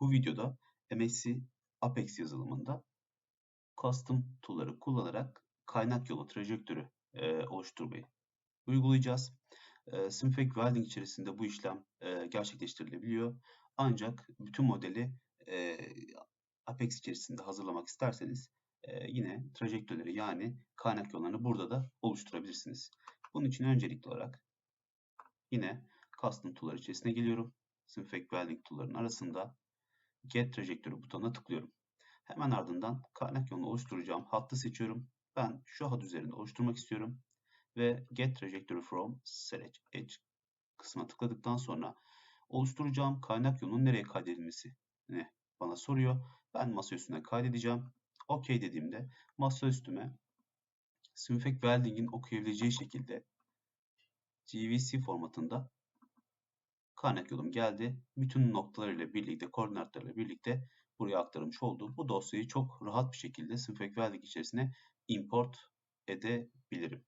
Bu videoda MSC Apex yazılımında custom tool'ları kullanarak kaynak yolu trajektörü e, oluşturmayı uygulayacağız. E, Synfig Welding içerisinde bu işlem e, gerçekleştirilebiliyor. Ancak bütün modeli e, Apex içerisinde hazırlamak isterseniz e, yine trajektörleri yani kaynak yollarını burada da oluşturabilirsiniz. Bunun için öncelikli olarak yine Custom Tool'lar içerisine geliyorum. Synfig Welding Tool'ların arasında Get Trajektörü butonuna tıklıyorum. Hemen ardından kaynak yolunu oluşturacağım hattı seçiyorum. Ben şu hat üzerinde oluşturmak istiyorum. Ve Get Trajectory from Select Edge kısmına tıkladıktan sonra oluşturacağım kaynak yolunun nereye kaydedilmesini bana soruyor. Ben masa üstüne kaydedeceğim. OK dediğimde masa üstüme Synfig Welding'in okuyabileceği şekilde GVC formatında kaynak yolum geldi. Bütün noktalarıyla birlikte, koordinatlarıyla birlikte buraya aktarılmış oldu. Bu dosyayı çok rahat bir şekilde Welding içerisine import edebilirim.